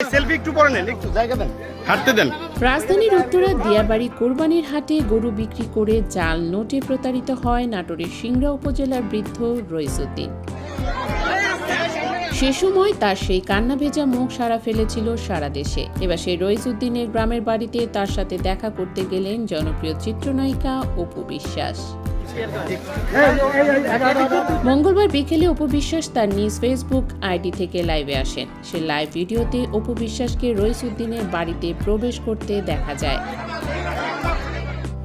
Selfie একটু পরে নেন, একটু জায়গা দেন, হাঁটতে দেন। রাজধানীর উত্তরা দিয়াবাড়ি কোরবানির হাটে গরু বিক্রি করে জাল নোটে প্রতারিত হয় নাটোরের সিংড়া উপজেলার বৃদ্ধ রইসুদ্দিন সে সময় তার সেই কান্না ভেজা মুখ সারা ফেলেছিল সারা দেশে। এবার সেই রইসুদ্দিনের গ্রামের বাড়িতে তার সাথে দেখা করতে গেলেন জনপ্রিয় চিত্রনায়িকা অপু বিশ্বাস। মঙ্গলবার বিকেলে অপু বিশ্বাস তার নিজ ফেসবুক আইডি থেকে লাইভে আসেন। সে লাইভ ভিডিওতে অপু বিশ্বাসকে রইস উদ্দিনের বাড়িতে প্রবেশ করতে দেখা যায়।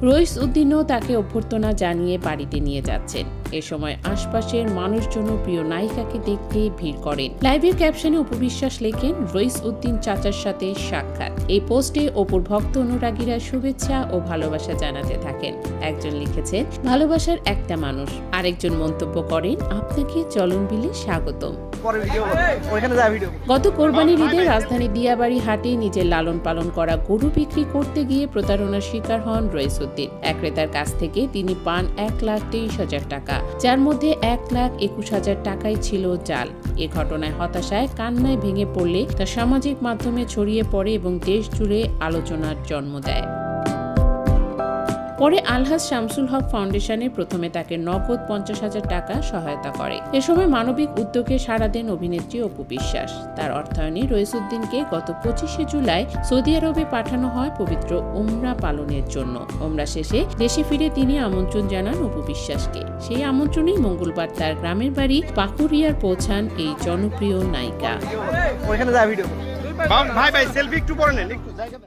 রইস উদ্দিনও তাকে অভ্যর্থনা জানিয়ে বাড়িতে নিয়ে যাচ্ছেন। এ সময় আশপাশের মানুষজন প্রিয় নায়িকাকে দেখতে ভিড় করেন। লাইভের ক্যাপশনে উপবিশ্বাস লেখেন রইস উদ্দিন চাচার সাথে সাক্ষাৎ। এই পোস্টে অপুর ভক্ত অনুরাগীরা শুভেচ্ছা ও ভালোবাসা জানাতে থাকেন। একজন লিখেছেন ভালোবাসার একটা মানুষ। আরেকজন মন্তব্য করেন আপনাকে চলন বিলে। স্বাগতম গত কোরবানির ঈদে রাজধানী দিয়াবাড়ি হাটে নিজের লালন পালন করা গরু বিক্রি করতে গিয়ে প্রতারণার শিকার হন রইসুদ্দিন এক ক্রেতার কাছ থেকে তিনি পান এক লাখ তেইশ হাজার টাকা। যার মধ্যে এক লাখ একুশ হাজার টাকাই ছিল জাল। এ ঘটনায় হতাশায়, কান্নায় ভেঙে পড়লে তা সামাজিক মাধ্যমে ছড়িয়ে পড়ে এবং দেশ জুড়ে আলোচনার জন্ম দেয়। পরে আলহাজ শামসুল হক ফাউন্ডেশনে প্রথমে তাকে নগদ পঞ্চাশ হাজার টাকা সহায়তা করে। এ সময় মানবিক উদ্যোগে সাড়া দেন অভিনেত্রী অপু বিশ্বাস। তার অর্থায়নে রইসুদ্দিনকে গত পঁচিশে জুলাই সৌদি আরবে পাঠানো হয় পবিত্র উমরা পালনের জন্য। উমরা শেষে দেশে ফিরে তিনি আমন্ত্রণ জানান অপু বিশ্বাসকে। সেই আমন্ত্রণেই মঙ্গলবার তার গ্রামের বাড়ি পাকুরিয়ার পৌঁছান এই জনপ্রিয় নায়িকা। ওইখানে যা ভিডিও ভাই ভাই সেলফি একটু পরে নেন একটু।